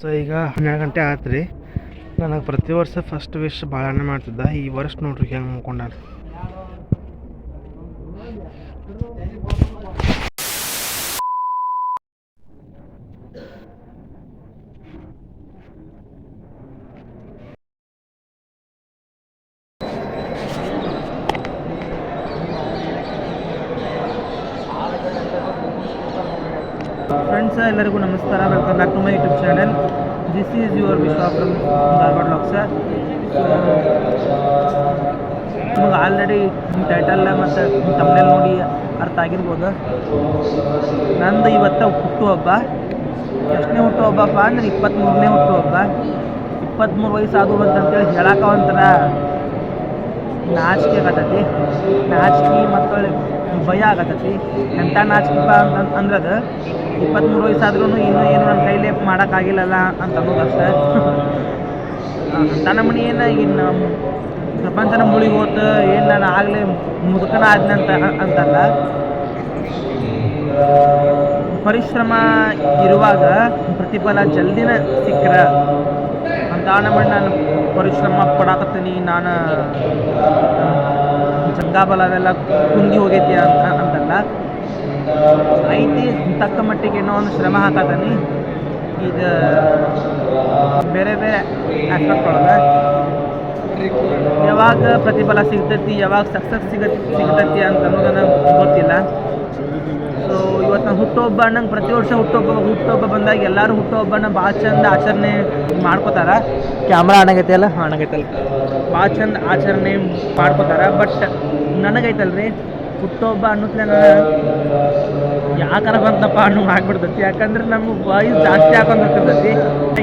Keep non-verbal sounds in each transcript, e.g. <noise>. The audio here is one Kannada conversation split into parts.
ಸೊ ಈಗ ಹನ್ನೆರಡು ಗಂಟೆ ಆತು ರೀ ನನಗೆ ಪ್ರತಿ ವರ್ಷ ಫಸ್ಟ್ ವಿಶ್ ಭಾಳ ಮಾಡ್ತಿದ್ದ. ಈ ವರ್ಷ ನೋಡ್ರಿ ಹೆಂಗೆ ಮುಕ್ಕೊಂಡಾನ ಫ್ರೆಂಡ್ಸ್ ಎಲ್ಲರಿಗೂ ನಮಸ್ಕಾರ. Welcome back to my YouTube channel this is your Vishwa from Dharwad ಲಾಕ್ಸ ನಿಮಗೆ ಆಲ್ರೆಡಿ ಟೈಟಲ್ ಮತ್ತು ನಿಮ್ಮ ತಮ್ಮನೇಲಿ ನೋಡಿ ಅರ್ಥ ಆಗಿರ್ಬೋದು? ನಂದು ಇವತ್ತು ಹುಟ್ಟುಹಬ್ಬ ಎಷ್ಟನೇ ಹುಟ್ಟುಹಬ್ಬಪ್ಪ ಅಂದ್ರೆ ಇಪ್ಪತ್ತ್ಮೂರನೇ ಹುಟ್ಟುಹಬ್ಬ ಇಪ್ಪತ್ತ್ಮೂರು ವಯಸ್ಸು ಆದವು ಅಂತಂತೇಳಿ ಹೇಳಕ್ಕ ಒಂಥರ ನಾಚಿಕೆ ಆಗತೈತಿ ನಾಚಿಕೆ ಮತ್ತು ಭಯ ಆಗತೈತಿ ಎಂಥ ನಾಚಿಕಪ್ಪ ಅಂತ ಅಂದ್ರದ ಇಪ್ಪತ್ತ್ಮೂರು ವಯಸ್ಸಾದ್ರೂ ಇನ್ನೂ ಏನು ನನ್ನ ಕೈಲೇ ಮಾಡೋಕ್ಕಾಗಿಲ್ಲಲ್ಲ ಅಂತ ಅನ್ನೋದಷ್ಟೇ ಅಂತ ನಮ್ಮನೆ ಏನು ಇನ್ನು ಪ್ರಪಂಚನ ಹೋತ ಏನು ನಾನು ಆಗಲೇ ಮುದುಕನ ಆದ್ನಂತ ಅಂತಲ್ಲ. ಪರಿಶ್ರಮ ಇರುವಾಗ ಪ್ರತಿಫಲ ಜಲ್ದಿನ ಸಿಕ್ಕರ. ಅಂತ ನಮ್ಮ ನಾನು ಪರಿಶ್ರಮ ಪಡಾಕತ್ತೀನಿ, ನಾನು ಜಂಗಾಬಲ ಅವೆಲ್ಲ ಕುಂದಿ ಹೋಗೈತಿ ಅಂತ ಅಂತಲ್ಲ. ಐತಿ ತಕ್ಕ ಮಟ್ಟಿಗೆ ಏನೋ ಒಂದು ಶ್ರಮ ಹಾಕತಾನೆ. ಇದು ಬೇರೆ ಬೇರೆ ಆಸ್ಪೆಕ್ಟ್ ಒಳಗೆ ಯಾವಾಗ ಪ್ರತಿಫಲ ಸಿಗ್ತೈತಿ, ಯಾವಾಗ ಸಕ್ಸಸ್ ಸಿಗ ಸಿಗ್ತೈತಿ ಅಂತ ಅನ್ನೋದನ್ನು ಗೊತ್ತಿಲ್ಲ. ಸೊ ಇವತ್ತು ನಾವು ಹುಟ್ಟುಹಬ್ಬ ನಂಗೆ ಪ್ರತಿ ವರ್ಷ ಹುಟ್ಟುಹಬ್ಬ ಹುಟ್ಟುಹಬ್ಬ ಬಂದಾಗ ಎಲ್ಲರೂ ಹುಟ್ಟುಹಬ್ಬನ ಭಾಳ ಚಂದ ಆಚರಣೆ ಮಾಡ್ಕೋತಾರ. ಕ್ಯಾಮ್ರಾ ಅಣ್ಣಗೈತೆ ಅಲ್ಲ? ಅಣಗೈತಲ್ಲ ಭಾಳ ಚಂದ ಆಚರಣೆ ಮಾಡ್ಕೋತಾರ. ಬಟ್ ನನಗೈತಲ್ರಿ ಹುಟ್ಟುಹಬ್ಬ ನಾನು ಯಾಕಾರ ಬಂತಪ್ಪ ಅನ್ನೋ ಆಗ್ಬಿಡ್ತೈತಿ. ಯಾಕಂದ್ರೆ ನಮ್ಮ ವಾಯ್ಸ್ ಜಾಸ್ತಿ ಹಾಕೊಂಡಿರ್ತೈತಿ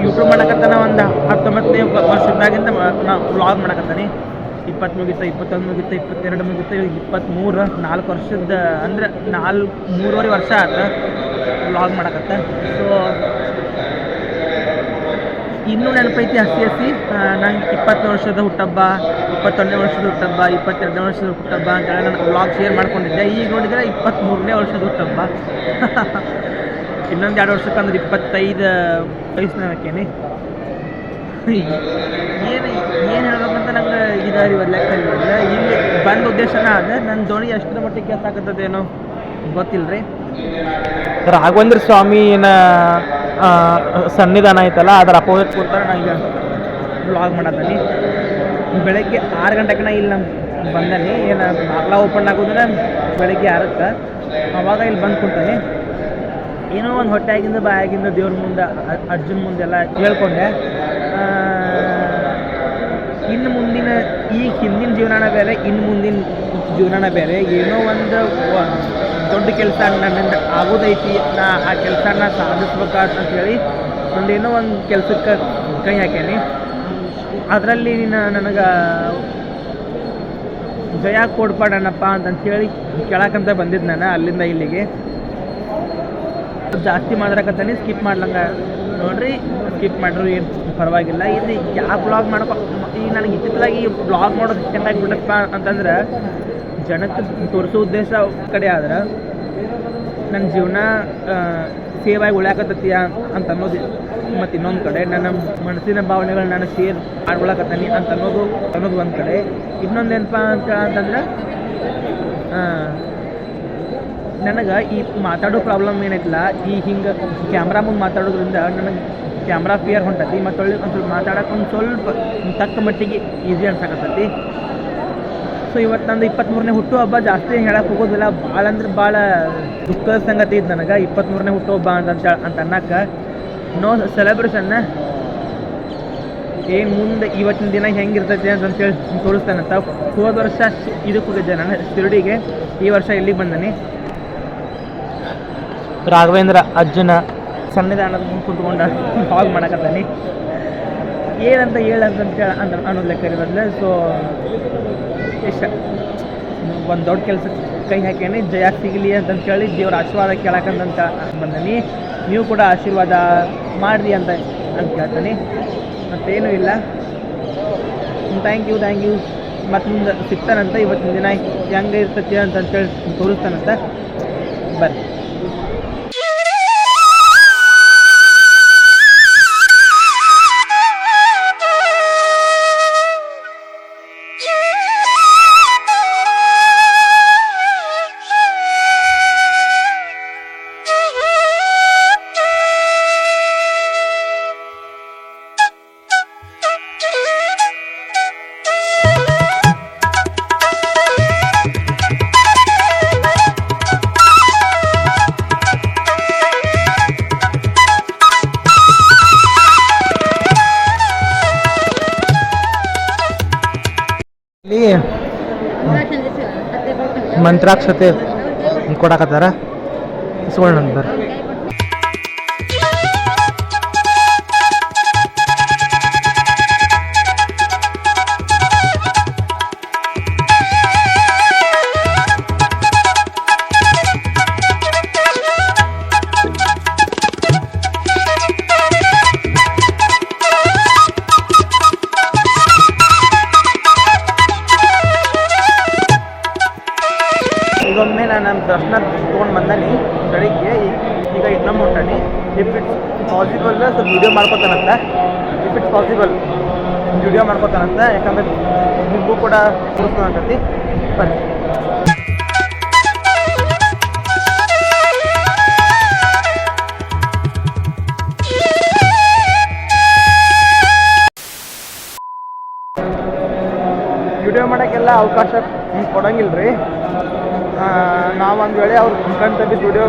ಯೂಟ್ಯೂಬ್ ಮಾಡಕತ್ತಾನ ಒಂದು ಹತ್ತೊಂಬತ್ತನೇ ವರ್ಷದಾಗಿಂದ ನಾವು ವ್ಲಾಗ್ ಮಾಡಕತ್ತಾನೆ. ಇಪ್ಪತ್ತು ಮುಗಿತ, ಇಪ್ಪತ್ತೊಂದು ಮುಗಿತ, ಇಪ್ಪತ್ತೆರಡು ಮುಗಿತ, ಇಪ್ಪತ್ತ್ಮೂರು, ನಾಲ್ಕು ವರ್ಷದ ಅಂದ್ರೆ ನಾಲ್ಕು, ಮೂರುವರೆ ವರ್ಷ ಆತ ವ್ಲಾಗ್ ಮಾಡಕತ್ತೆ. ಸೊ ಇನ್ನೂ ನೆನಪೈತಿ ಹಸಿ ಹಸಿ ನಂಗೆ ಇಪ್ಪತ್ತನೇ ವರ್ಷದ ಹುಟ್ಟಬ್ಬ, ಇಪ್ಪತ್ತೊಂದನೇ ವರ್ಷದ ಹುಟ್ಟಬ್ಬ, ಇಪ್ಪತ್ತೆರಡನೇ ವರ್ಷದ ಹುಟ್ಟಬ್ಬ ಅಂತೇಳಿ ನಾನು ವ್ಲಾಗ್ ಶೇರ್ ಮಾಡ್ಕೊಂಡಿದ್ದೆ. ಈಗ ನೋಡಿದರೆ ಇಪ್ಪತ್ತ್ಮೂರನೇ ವರ್ಷದ ಹುಟ್ಟಬ್ಬ. <laughs> ಇನ್ನೊಂದು ಎರಡು ವರ್ಷಕ್ಕಂದ್ರೆ ಇಪ್ಪತ್ತೈದು ವಯಸ್ಸಿನ ಹಾಕೇನಿ <laughs> ಏನು ಏನು ಹೇಳ್ಬೇಕಂತ ನಂಗೆ ಇದಾರಿ ಲೆಕ್ಕ ಇರೋದಿಲ್ಲ ಇಲ್ಲಿ ಬಂದ ಉದ್ದೇಶನ ಅದ ನನ್ನ ದೋಣಿ ಎಷ್ಟರ ಮಟ್ಟಿಗೆ ಕೆಲಸ ಆಗತ್ತದೇನೋ ಗೊತ್ತಿಲ್ಲ ರೀ ರಾಘವೇಂದ್ರ ಸ್ವಾಮಿನ ಸನ್ನಿಧಾನ ಐತಲ್ಲ, ಅದರ ಅಪೋಸಿಟ್ ಕೊಡ್ತಾರೆ ನಾ ಈಗ ಬ್ಲಾಗ್ ಮಾಡತ್ತೀನಿ ಬೆಳಗ್ಗೆ ಆರು ಗಂಟೆಗೆ ಇಲ್ಲಿ ನಮ್ಮ ಬಂದನಿ ಏನು ಬಾಗ್ಲ ಓಪನ್ ಆಗೋದ್ರೆ ಬೆಳಗ್ಗೆ ಆರಕ್ಕೆ. ಅವಾಗ ಇಲ್ಲಿ ಬಂದು ಕೂತಾನೆ ಏನೋ ಒಂದು ಹೊಟ್ಟೆಯಾಗಿಂದ ಬಾಯಾಗಿಂದ ದೇವ್ರ ಮುಂದೆ ಅರ್ಜುನ್ ಮುಂದೆಲ್ಲ ಕೇಳ್ಕೊಂಡೆ. ಇನ್ನು ಈ ಹಿಂದಿನ ಜೀವನನ ಬೇರೆ ಇನ್ನು ಮುಂದಿನ ಜೀವನನ ಬೇರೆ. ಏನೋ ಒಂದು ದೊಡ್ಡ ಕೆಲಸ ನನ್ನಿಂದ ಆಗೋದೈತಿ, ನಾ ಆ ಕೆಲಸನ ಅಂತ ಹೇಳಿ ಒಂದೇನೋ ಒಂದು ಕೆಲಸಕ್ಕೆ ಕೈ ಹಾಕೇನಿ ಅದರಲ್ಲಿ ನೀನು ನನಗೆ ಜಯ ಅಂತ ಅಂತಂತೇಳಿ ಕೇಳಕ್ಕಂತ ಬಂದಿದ್ದು ನಾನು ಅಲ್ಲಿಂದ ಇಲ್ಲಿಗೆ. ಜಾಸ್ತಿ ಮಾಡ್ರಕತ್ತಾನೆ ಸ್ಕಿಪ್ ಮಾಡ್ಲಂಗ ನೋಡ್ರಿ ಸ್ಕಿಪ್ ಮಾಡ್ರು, ಏನು ಪರವಾಗಿಲ್ಲ. ಇದು ಯಾವ ಬ್ಲಾಗ್ ಮಾಡ್ಕೊ ಈಗ ನನಗೆ ಇತ್ತಿತ್ತಲಾಗಿ ಬ್ಲಾಗ್ ಮಾಡೋದು ಚೆನ್ನಾಗಿ ಬಿಡಪ್ಪ ಅಂತಂದ್ರೆ, ಜನಕ್ಕೆ ತೋರಿಸೋ ಉದ್ದೇಶ ಕಡೆ ಆದ್ರೆ ನನ್ನ ಜೀವನ ಸೇವಾಗಿ ಉಳ್ಯಾಕತ್ತೀಯ ಅಂತ ಅನ್ನೋದು ಮತ್ತು ಇನ್ನೊಂದು ಕಡೆ, ನನ್ನ ಮನಸ್ಸಿನ ಭಾವನೆಗಳು ನಾನು ಶೇರ್ ಮಾಡ್ಕೊಳಕತ್ತೀನಿ ಅಂತ ಅನ್ನೋದು ಅನ್ನೋದು ಒಂದು ಕಡೆ. ಇನ್ನೊಂದು ಏನಪ್ಪ ಅಂತ ಅಂತಂದ್ರೆ ನನಗೆ ಈ ಮಾತಾಡೋ ಪ್ರಾಬ್ಲಮ್ ಏನೈತಿಲ್ಲ ಈ ಹಿಂಗೆ ಕ್ಯಾಮ್ರಾ ಮುಂದೆ ಮಾತಾಡೋದ್ರಿಂದ ನನಗೆ ಕ್ಯಾಮ್ರಾ ಫಿಯರ್ ಹೊಂಟತಿ ಮತ್ತು ಒಳ್ಳೆ ಒಂದು ಸ್ವಲ್ಪ ಮಾತಾಡೋಕೆ ಒಂದು ಸ್ವಲ್ಪ ತಕ್ಕ ಮಟ್ಟಿಗೆ ಈಸಿ ಅನ್ಸಕತ್ತೈತಿ. ಸೊ ಇವತ್ತು ನಂದು ಇಪ್ಪತ್ತ್ಮೂರನೇ ಹುಟ್ಟುಹಬ್ಬ ಜಾಸ್ತಿ ಹೇಳಕ್ಕೆ ಹೋಗೋದಿಲ್ಲ. ಭಾಳ ಅಂದ್ರೆ ಭಾಳ ದುಃಖದ ಸಂಗತಿ ಇದು ನನಗೆ. ಇಪ್ಪತ್ತ್ಮೂರನೇ ಹುಟ್ಟುಹಬ್ಬ ಅಂತ ಅಂತ ಅನ್ನಕ್ಕೆ ನೋ ಸೆಲೆಬ್ರೇಷನ್ನ ಏನು ಮುಂದೆ ಇವತ್ತಿನ ದಿನ ಹೆಂಗಿರ್ತೈತೆ ಅಂತಂತೇಳಿ ತೋರಿಸ್ತಾನಂತ ಹೋದ ವರ್ಷ ಇದಕ್ಕೆ ಹೋಗಿದ್ದೆ ನಾನು, ಶಿರಡಿಗೆ. ಈ ವರ್ಷ ಇಲ್ಲಿಗೆ ಬಂದನಿ. ರಾಘವೇಂದ್ರ ಅರ್ಜುನ. ಸನ್ನಿಧಾನದ ಮುಂದೆ ಕುತ್ಕೊಂಡು ಹಾಲ್ ಮಾಡಕತ್ತಾನೆ. ಏನಂತ ಹೇಳಂತ ಅಂತ ಅನ್ನೋದು ಲೆಕ್ಕ ಇರೋದ್ಲೆ ಸೊ ಇಷ್ಟ ಒಂದು ದೊಡ್ಡ ಕೆಲಸ ಕೈ ಹಾಕೇನಿ ಜಯ ಸಿಗಲಿ ಅಂತಂತೇಳಿ ದೇವ್ರ ಆಶೀರ್ವಾದ ಕೇಳಕ್ಕಂತ ಬಂದನಿ. ನೀವು ಕೂಡ ಆಶೀರ್ವಾದ ಮಾಡಿರಿ ಅಂತ ಅಂತ ಕೇಳ್ತಾನೆ. ಮತ್ತೇನೂ ಇಲ್ಲ. ಥ್ಯಾಂಕ್ ಯು ಥ್ಯಾಂಕ್ ಯು ಮತ್ತು ಮುಂದೆ ಸಿಗ್ತಾನಂತ ಇವತ್ತಿನ ದಿನ ಹೆಂಗೆ ಇರ್ತೈತಿ ಅಂತಂತೇಳಿ ತೋರಿಸ್ತಾನಂತ. ಮಂತ್ರಾಕ್ಷತೆ ಕೊಡಕತ್ತಾರ? ಇಸ್ಕೊಳ್ಳೋಣ ಮಾಡ್ಕೊತಾನಂತ. ಇಫ್ ಇಟ್ಸ್ ಪಾಸಿಬಲ್ ವಿಡಿಯೋ ಮಾಡ್ಕೋತಾನಂತೆ. ಯಾಕಂದ್ರೆ ನಿಮಗೂ ಕೂಡ ತೋರಿಸ್ತಾನಂತತಿ ಬನ್ನಿ. ವಿಡಿಯೋ ಮಾಡೋಕ್ಕೆಲ್ಲ ಅವಕಾಶ ಕೊಡಂಗಿಲ್ಲ ರೀ ನಾವು ಒಂದು ವೇಳೆ ಅವ್ರು ಕಣ್ ತಗ್ಗಿಸಿ ವಿಡಿಯೋ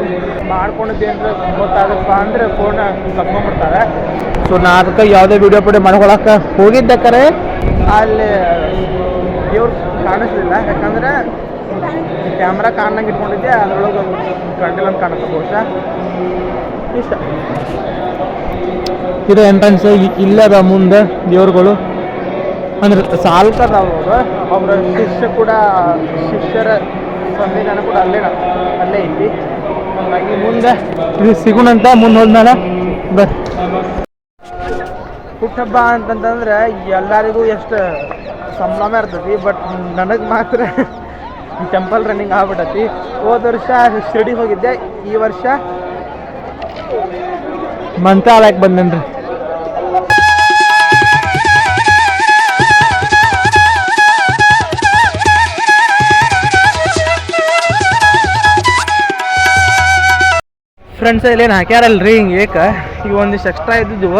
ಮಾಡ್ಕೊಂಡಿದ್ದೆ ಅಂದ್ರೆ ಗೊತ್ತಾಗಪ್ಪ ಅಂದ್ರೆ ಫೋನ್ ಕರ್ಕೊಂಡ್ಬಿಡ್ತಾರೆ ಸೊ ನಾ ಅದಕ್ಕೆ ಯಾವುದೇ ವಿಡಿಯೋ ಪಡೆ ಮಾಡ್ಕೊಳಕ್ಕೆ ಹೋಗಿದ್ದೆ ಕರೆ? ಅಲ್ಲಿ ಇವ್ರು ಕಾಣಿಸ್ಲಿಲ್ಲ. ಯಾಕಂದ್ರೆ ಕ್ಯಾಮ್ರಾ ಕಾಣಂಗೆ ಇಟ್ಕೊಂಡಿದ್ದೆ ಅದ್ರೊಳಗೆ ಅಂತ ಕಾಣುತ್ತೆ ಬಹುಶಃ. ಇಷ್ಟ. ಇದು ಎಂಟ್ರೆನ್ಸ್ ಇಲ್ಲದ ಮುಂದೆ ದೇವ್ರುಗಳು? ಅಂದ್ರೆ ಸಾಲ್ತಾರ ಅವರು. ಅವರ ಶಿಷ್ಯ ಕೂಡ ಶಿಷ್ಯರ ಸಂವಿಧಾನ ಕೂಡ ಅಲ್ಲೇ ಅಲ್ಲೇ ಐತಿ ಹಾಗಾಗಿ ಮುಂದೆ ಇದು ಸಿಗುಣಂತ ಮುಂದೆ ಹೋದ್ಮೇಲೆ ಬರ್ ಹುಟ್ಟಹಬ್ಬ ಅಂತಂತಂದ್ರೆ ಎಲ್ಲರಿಗೂ ಎಷ್ಟು ಸಂಭ್ರಮ ಇರ್ತೈತಿ ಬಟ್ ನನಗೆ ಮಾತ್ರ ಟೆಂಪಲ್ ರನ್ನಿಂಗ್ ಆಗ್ಬಿಟ್ಟತಿ ಹೋದ ವರ್ಷ ಶಿರ್ಡಿ ಹೋಗಿದ್ದೆ ಈ ವರ್ಷ ಮಂತ್ರಾಲಯಕ್ಕೆ ಬಂದೇನ್ರಿ. ಫ್ರೆಂಡ್ಸ್ ಇಲ್ಲೇನು ಹಾಕ್ಯಾರಲ್ರಿ? ಹಿಂಗೆ ಏಕ? ಈಗ ಒಂದಿಷ್ಟು ಎಕ್ಸ್ಟ್ರಾ ಇದ್ದಿದ್ದು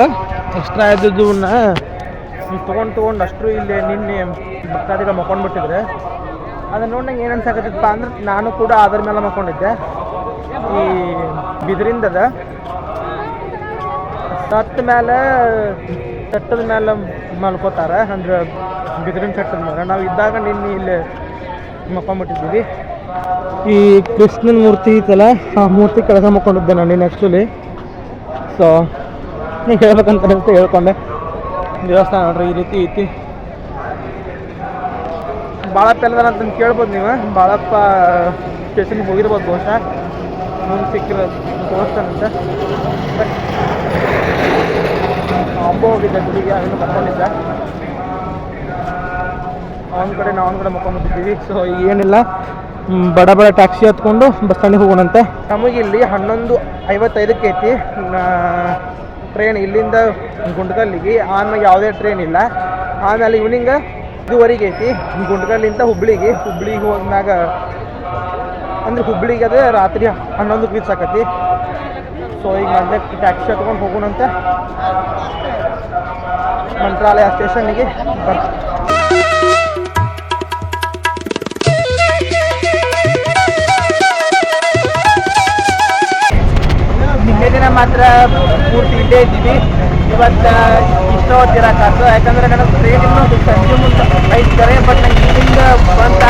ಎಕ್ಸ್ಟ್ರಾ ಇದ್ದಿದ್ದವನ್ನ ತೊಗೊಂಡು ತೊಗೊಂಡು ಅಷ್ಟು ಇಲ್ಲಿ ನಿನ್ನೆ ಭಕ್ತಾದಿಗಳು ಮಕ್ಕೊಂಡು ಬಿಟ್ಟಿದ್ರೆ ಅದನ್ನ ನೋಡಿದಂಗೆ ಏನು ಅನ್ಸಕತ್ತಿತ್ತಪ್ಪ ಅಂದ್ರೆ ನಾನು ಕೂಡ ಅದ್ರ ಮೇಲೆ ಮಕ್ಕೊಂಡಿದ್ದೆ. ಈ ಬಿದಿರಿಂದದ ಸತ್ತ ಮೇಲೆ ಚಟ್ಟದ ಮೇಲೆ ಮಲ್ಕೋತಾರೆ. ಅಂದ್ರೆ ಬಿದಿರಿನ ಚಟ್ಟದ ಮೇಲೆ ನಾವು ಇದ್ದಾಗ ನಿನ್ನೆ ಇಲ್ಲಿ ಮಕ್ಕೊಂಬಿಟ್ಟಿದ್ದೀವಿ ಈ ಕೃಷ್ಣನ ಮೂರ್ತಿ ಐತಲ್ಲ, ಆ ಮೂರ್ತಿ ಕೆಲಸ ಮಾಡ್ಕೊಂಡಿದ್ದೆ ನಾನು ನೀನು ಆ್ಯಕ್ಚುಲಿ ಸೊ ನೀವು ಹೇಳ್ಬೇಕಂತ ಅನಿಸ್ತು, ಹೇಳ್ಕೊಂಡೆ. ದೇವಸ್ಥಾನ ನೋಡ್ರಿ, ಈ ರೀತಿ ಐತಿ. ಬಾಳಪ್ಪ ಎಲ್ಲದಾರ ಅಂತ ಕೇಳ್ಬೋದು ನೀವು. ಬಾಳಪ್ಪ ಸ್ಟೇಷನ್ಗೆ ಹೋಗಿರ್ಬೋದು ಬಹುಶಃ. ಮುಂದೆ ಸಿಕ್ಕಿರೋ ದೇವಸ್ಥಾನ ಅಂತ. ಹಬ್ಬ ಹೋಗಿದ್ದೆ ಗುಡಿಗೆ ಅದನ್ನು ಮಕ್ಕೊಂಡಿದ್ದ. ಅವನ ಕಡೆ ನಾವು ಅವನ ಕಡೆ ಮಕ್ಕೊಂಡ್ಬಿಟ್ಟಿದ್ದೀವಿ ಸೊ ಏನಿಲ್ಲ. ಬಡ ಬಡ ಟ್ಯಾಕ್ಸಿ ಹತ್ಕೊಂಡು ಬಸ್ ಸ್ಟ್ಯಾಂಡಿಗೆ ಹೋಗೋಣಂತೆ. ನಮಗೆ ಇಲ್ಲಿ ಹನ್ನೊಂದು ಐವತ್ತೈದಕ್ಕೆ ಐತಿ. ಟ್ರೈನ್ ಇಲ್ಲಿಂದ ಗುಂಡ್ಗಲ್ಲಿಗೆ ಆಮೇಲೆ ಯಾವುದೇ ಟ್ರೈನ್ ಇಲ್ಲ. ಆಮೇಲೆ ಈವ್ನಿಂಗ ಇದುವರೆಗೆ ಐತಿ. ಗುಂಡ್ಗಲ್ಲಿಂದ ಹುಬ್ಳಿಗೆ. ಹುಬ್ಳಿಗೆ ಹೋದ್ಮ್ಯಾಗ ಅಂದ್ರೆ ಹುಬ್ಳಿಗೆ ಅದೇ ರಾತ್ರಿ ಹನ್ನೊಂದಕ್ಕೆ ರೀಚ್ ಸಾಕತಿ ಸೊ ಈಗ ನಂದೆ ಟ್ಯಾಕ್ಸಿ ಹತ್ಕೊಂಡು ಹೋಗೋಣಂತೆ. ಮಂತ್ರಾಲಯ ಸ್ಟೇಷನ್ಗೆ ಬರ್ತೀವಿ ಮಾತ್ರ ಪೂರ್ತಿ ಇಲ್ಲೇ ಇದ್ದೀವಿ. ಇವತ್ತು ಇಷ್ಟ ಕಾಸು. ಯಾಕಂದ್ರೆ ನನಗೆ ಟ್ರೈನ್ ಇನ್ನೂ ಸಂಜೆ ಮುಂದೆ ಕರೆ ಬಟ್ ನಂಗೆ ಇಲ್ಲಿಂದ ಬಂದ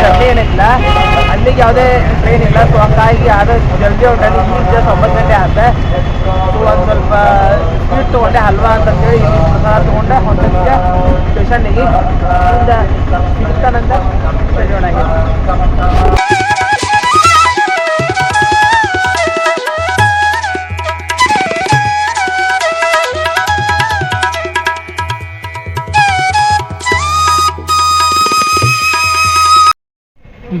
ಜರ್ನಿ ಏನಿಲ್ಲ. ಅಲ್ಲಿಗೆ ಯಾವುದೇ ಟ್ರೈನ್ ಇಲ್ಲ. ಸೊ ಹಂಗಾಗಿ ಅದು ಜಲ್ದಿ ಹೊರಟಾಗಿ ಈಗ ಜಸ್ಟ್ ಒಂಬತ್ತು ಗಂಟೆ ಆಗುತ್ತೆ ಸೊ ಒಂದು ಸ್ವಲ್ಪ ಸ್ವೀಟ್ ತೊಗೊಂಡೆ, ಹಲ್ವಾ ಅಂತಂದೇಳಿ ಇಲ್ಲಿ ಪ್ರಸಾದ ತೊಗೊಂಡೆ. ಹೊಂದಿದ್ದೆ ಸ್ಟೇಷನ್ನಿಗೆ ಮುಂದೆ ಸಿಗ್ತಾನಂತ ಸರಿಯೋಣಾಗಿ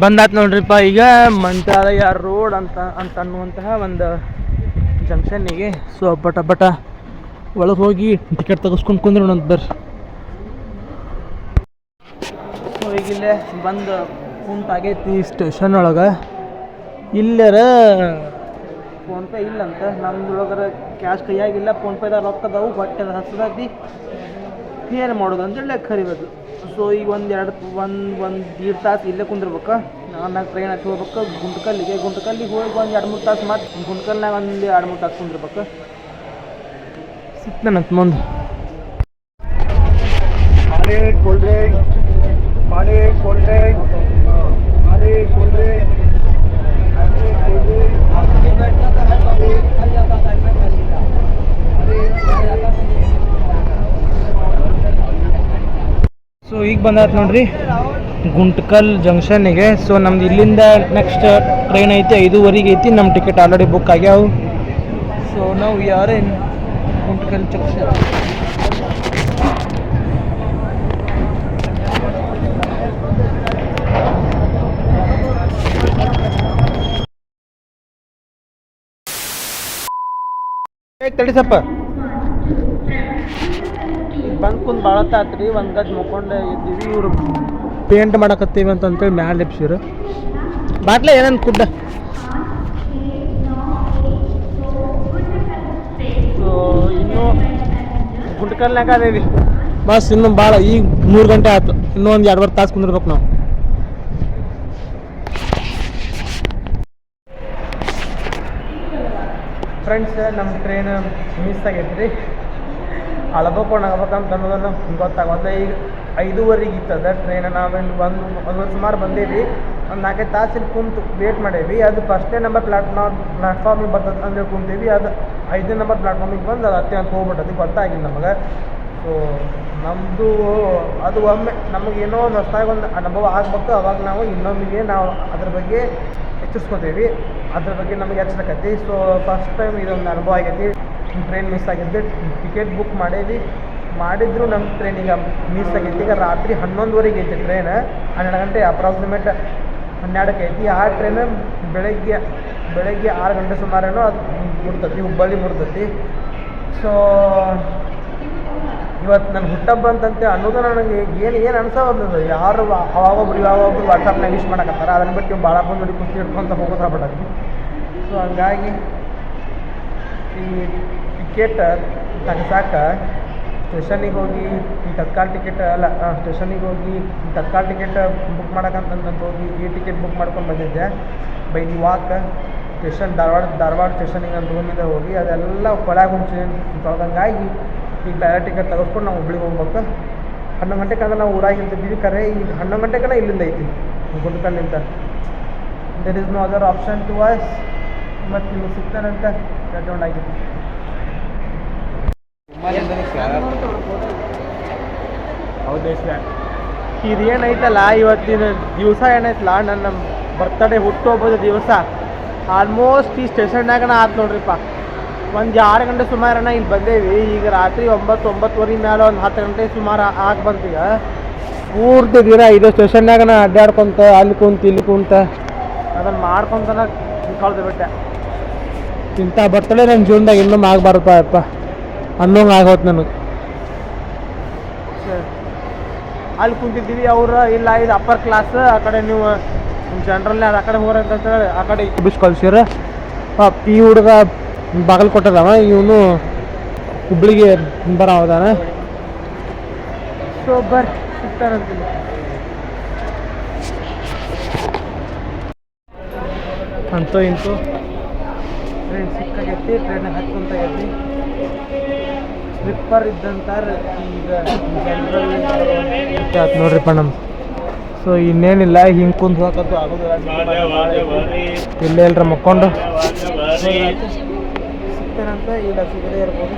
ಬಂದಾತ್ ನೋಡ್ರಿಪ್ಪ, ಈಗ ಮಂತ್ರಾಲಯ ರೋಡ್ ಅಂತ ಅಂತ ಅನ್ನುವಂತಹ ಒಂದು ಜಂಕ್ಷನ್ನಿಗೆ. ಸೊ ಬಟ ಬಟ, ಒಳಗೆ ಹೋಗಿ ಟಿಕೆಟ್ ತೆಗೆಸ್ಕೊಂಡು ಕುಂದ್ರು ಅಂತ ಬರ್ರಿ. ಸೊ ಈಗ ಇಲ್ಲೇ ಬಂದು ಕುಂತಾಗೈತಿ ಸ್ಟೇಷನ್ ಒಳಗೆ. ಇಲ್ಲರ ಫೋನ್ಪೇ ಇಲ್ಲಂತ ನಮ್ದೊಳಗರ ಕ್ಯಾಶ್ ಕೈಯಾಗಿಲ್ಲ ಫೋನ್ಪೇದಾಗ ರೊಕ್ಕ ಅದಾವು ಬಟ್ ಅದು ಹಸದೈತಿ ಏನು ಮಾಡೋದು ಅಂತೇಳಿ ಹರಿಬೇಕು ಸೊ ಈಗ ಒಂದು ಎರಡು, ಒಂದು ಒಂದು ಎರಡು ತಾಸು ಇಲ್ಲೇ ಕುಂದಿರ್ಬೇಕು. ಆಮ್ಯಾಗ ಟ್ರೈನ್ ಹತ್ತಿ ಹೋಗ್ಬೇಕು. ಗುಂಟ್ಕಲ್ಲಿಗೆ ಗುಂಟ್ಕಲ್ಲಿಗೆ ಹೋಗಿ ಒಂದು ಎರಡು ಮೂರು ತಾಸು ಮತ್ತು ಗುಂಟ್ಕಲ್ನಾಗ ಒಂದು ಎರಡು ಮೂರು ತಾಸು ಕುಂದಿರ್ಬೇಕು. ಸಿಕ್ತ ನಂತ ಮುಂದೆ ಪಾನಿ ಕೋಲ್ಡ್ ಡ್ರಿಂಕ್ ಪಾನಿ ಕೋಲ್ಡ್ ಡ್ರಿಂಕ್ ಈಗ ಬಂದಾತ್ ನೋಡ್ರಿ. ಗುಂಟ್ಕಲ್ ಜಂಕ್ಷನ್ನಿಗೆ ಸೊ ನಮ್ದು ಇಲ್ಲಿಂದ ನೆಕ್ಸ್ಟ್ ಟ್ರೈನ್ ಐತಿ, ಐದೂವರೆಗೆ ಐತಿ. ನಮ್ಮ ಟಿಕೆಟ್ ಆಲ್ರೆಡಿ ಬುಕ್ ಆಗ್ಯಾವ. ಸೊ ನಾವು ಯಾರೇ ಗುಂಟ್ಕಲ್ ಜಂಕ್ಷನ್ ತಡಿ ಸಪ್ಪ. ಬಂದ್ ಕುಂದ್ ಭಾಳತ್ತ ರೀ ಒಂದು ಗಜ್ ಮುಕ್ಕೊಂಡು ಇದ್ದೀವಿ ಇವರು. ಪೇಂಟ್ ಮಾಡಕತ್ತೀವಿ ಅಂತ ಅಂತೇಳಿ ಮ್ಯಾಲೆ ಲಿಪ್ಸಿರು. ಬಾಟ್ಲೆ ಏನಂತ ಕುಡ್ಡ ಸೊ ಇನ್ನೂ ಗುಂಡ್ಕಲ್ನಾಗ ಅದೇವಿ. ಬಸ್ ಇನ್ನು ಭಾಳ ಈಗ ಮೂರು ಗಂಟೆ ಆಯ್ತು. ಇನ್ನೂ ಒಂದು ಎರಡುವರೆ ತಾಸು ಕುಂದಿರ್ಬೇಕು ನಾವು. ಫ್ರೆಂಡ್ಸ್ ನಮ್ಮ ಟ್ರೈನ್ ಮಿಸ್ ಆಗೈತೆ ರೀ ಅಳ್ಬೇಕು ಆಗ್ಬೇಕಂತ ಅನ್ನೋದನ್ನು ಗೊತ್ತಾಗೋದ. ಈಗ ಐದೂವರೆಗೆ ಇತ್ತದ ಟ್ರೈನ್ ನಾವೇನು ಬಂದು, ಒಂದೊಂದು ಸುಮಾರು ಬಂದೇವಿ. ಒಂದು ನಾಲ್ಕೈದು ತಾಸು ಇಲ್ಲಿ ಕುಂತು ವೇಟ್ ಮಾಡೇವಿ. ಅದು ಫಸ್ಟೇ ನಂಬರ್ ಪ್ಲಾಟ್ಫಾರ್ಮ್ ಪ್ಲಾಟ್ಫಾರ್ಮಿಗೆ ಬರ್ತದೆ ಅಂದ್ರೆ ಕುಂತೀವಿ. ಅದು ಐದನೇ ನಂಬರ್ ಪ್ಲಾಟ್ಫಾರ್ಮಿಗೆ ಬಂದು ಅದು ಹತ್ತಿ ಅಂತ ಹೋಗ್ಬಿಟ್ಟದು ಗೊತ್ತಾಗಿಲ್ಲ ನಮಗೆ. ಸೊ ನಮ್ಮದು ಅದು ಒಮ್ಮೆ ನಮಗೇನೋ ಒಂದು ಹೊಸದಾಗಿ ಒಂದು ಅನುಭವ ಆಗ್ಬೇಕು. ಅವಾಗ ನಾವು ಇನ್ನೊಮ್ಮೆಗೆ ನಾವು ಅದ್ರ ಬಗ್ಗೆ ಎಚ್ಚರಿಸ್ಕೊತೀವಿ. ಅದ್ರ ಬಗ್ಗೆ ನಮಗೆ ಎಚ್ಚರಕೈತಿ. ಸೊ ಫಸ್ಟ್ ಟೈಮ್ ಇದೊಂದು ಅನುಭವ ಆಗೈತಿ. ಟ್ರೈನ್ ಮಿಸ್ ಆಗಿದ್ದು ಟಿಕೆಟ್ ಬುಕ್ ಮಾಡೇವಿ ಮಾಡಿದ್ರು ನಮ್ಮ ಟ್ರೈನ್ ಈಗ ಮಿಸ್ ಆಗೈತಿ ಈಗ ರಾತ್ರಿ ಹನ್ನೊಂದುವರೆಗೆ ಐತಿ ಟ್ರೈನ್ ಹನ್ನೆರಡು ಗಂಟೆ ಅಪ್ರಾಕ್ಸಿಮೇಟ್ ಹನ್ನೆರಡಕ್ಕೆ ಐತಿ. ಆ ಟ್ರೈನ್ ಬೆಳಗ್ಗೆ ಬೆಳಗ್ಗೆ ಆರು ಗಂಟೆ ಸುಮಾರೇನೋ ಅದು ಮುಡ್ತತಿ ಹುಬ್ಬಳ್ಳಿ ಮುಡ್ತತಿ ಸೊ ಇವತ್ತು ನನ್ನ ಹುಟ್ಟಬ್ಬ ಅಂತಂತೆ ಅನ್ನೋದು ನನಗೆ ಏನು ಏನು ಅನ್ಸೋದು ಯಾರು ಅವಾಗೊಬ್ರು ಯಾವಾಗೊಬ್ರು ವಾಟ್ಸಪ್ನಾಗ ವಿಶ್ ಮಾಡಕತ್ತಾರ. ಅದನ್ನ ಬಿಟ್ಟು ಭಾಳ ಬಂದು ನೋಡಿ ಕುಸ್ತಿ ಹಿಡ್ಕೊಂತ ಬಿಡೋದು ಸೊ ಹಂಗಾಗಿ ಈ ಟಿಕೆಟ್ ತೆಗ್ಸಾಕ ಸ್ಟೇಷನಿಗೆ ಹೋಗಿ ತತ್ಕಾಲ್ ಟಿಕೆಟ್ ಅಲ್ಲ ಸ್ಟೇಷನಿಗೆ ಹೋಗಿ ತತ್ಕಾಲ್ ಟಿಕೆಟ್ ಬುಕ್ ಮಾಡಕ್ಕಂತಂತ ಹೋಗಿ ಈ ಟಿಕೆಟ್ ಬುಕ್ ಮಾಡ್ಕೊಂಡು ಬಂದಿದ್ದೆ. By the walk station Dharwad Dharwad ಸ್ಟೇಷನಿಗೆ ಅಂತ ರೂಮಿಂದ ಹೋಗಿ, ಅದೆಲ್ಲ ಕೊಳಗೆ ಮುಂಚೆ ತೊಳ್ದಂಗಾಗಿ ಈಗ ಡೈರೆಕ್ಟ್ ಟಿಕೆಟ್ ತೆಗೆಸ್ಕೊಂಡು ನಾವು ಹುಬ್ಳಿಗೆ ಹೋಗ್ಬೇಕು. ಹನ್ನೊಂದು ಗಂಟೆಗೆ ಅಂದ್ರೆ ನಾವು ಊರಾಗಿ ಇರ್ತಿದ್ದೀವಿ ಕರೆ ಈಗ ಹನ್ನೊಂದು ಗಂಟೆಗನ ಇಲ್ಲಿಂದ ಐತಿ, ಗುಂಡ್ಕಲ್ಲಿಂದ. There is no other option to voice ಮತ್ತು ನಿಮಗೆ ಸಿಗ್ತಾರಂತ ಆಗಿತ್ತು ಹೌದು ಇದೇನೈತಲ್ಲ ಇವತ್ತಿನ ದಿವಸ ಏನೈತಲ್ಲ ನನ್ನ ಬರ್ತಡೇ ಹುಟ್ಟುಹಬ್ಬದ ದಿವಸ. ಆಲ್ಮೋಸ್ಟ್ ಈ ಸ್ಟೇಷನ್ನಾಗ ನಾ ಆತು ನೋಡ್ರಿಪ್ಪ. ಒಂದು ಆರು ಗಂಟೆ ಸುಮಾರನ ಇಲ್ಲಿ ಬಂದೇವಿ. ಈಗ ರಾತ್ರಿ ಒಂಬತ್ತು ಒಂಬತ್ತುವರೆ ಮೇಲೆ ಒಂದು ಹತ್ತು ಗಂಟೆ ಸುಮಾರು ಆಗಿ ಬಂತೀಗ ಪೂರ್ತಿ ದಿನ ಇದು ಸ್ಟೇಷನ್ನಾಗ ನಾ ಅಡ್ಡಾಡ್ಕೊಂತ ಅಲ್ಲಿ ಕುಂತ, ಇಲ್ಲಿ ಕುಂತ. ಅದನ್ನು ಮಾಡ್ಕೊಂತನ ಕಳ್ದು ಬಿಟ್ಟೆ. ಇಂಥ ಬರ್ತಡೇ ನನ್ನ ಜೀವನದಾಗ ಇನ್ನೊಮ್ಮೆ ಆಗಬಾರ್ದಪ್ಪ ಅಪ್ಪ ಅನ್ನೋಂಗೆ ಆಗೋತ್ ನನಗೆ. ಅಲ್ಲಿ ಕುಂತಿದ್ದೀವಿ ಅವರು ಇಲ್ಲ ಇದು ಅಪ್ಪರ್ ಕ್ಲಾಸ್ ಆ ಕಡೆ ನೀವು ಜನರಲ್ ಆ ಕಡೆ ಹೋರ ಅಂತ ಹೇಳಿ ಆ ಕಡೆ ಬಿಸ್ ಕಳ್ಸಿರ ಈ ಹುಡುಗ ಬಾಗಲ್ ಕೊಟ್ಟದವ ಇವನು ಹುಬ್ಳಿಗೆ ಬರ ಹೋದಾನ ಸೊ ಬರ್ ಸಿಗ್ತಾರಂತೀನಿ ಅಂತೂ ಇಂತೂ. ಟ್ರೈನ್ ಸಿಕ್ಕಾಗೈತಿ ಟ್ರೈನ್ ಹತ್ತಂತ ಆಗೈತಿ ಸ್ಲಿಪ್ಪರ್ ಇದ್ದಂತಾರೆ ಈಗ ಜನರಲ್ ನೋಡ್ರಿಪ್ಪ ನಮ್ಮ ಸೊ ಇನ್ನೇನಿಲ್ಲ ಹಿಂಗೆ ಕುಂತು ಹೋಗೋದು ಆಗೋದಿಲ್ಲ. ಇಲ್ಲೇ ಇಲ್ರ ಮಕ್ಕೊಂಡು. ಸಿಗ್ತೇನಂತ ಇಲ್ಲ ಸಿಗದೇ ಇರ್ಬೋದು.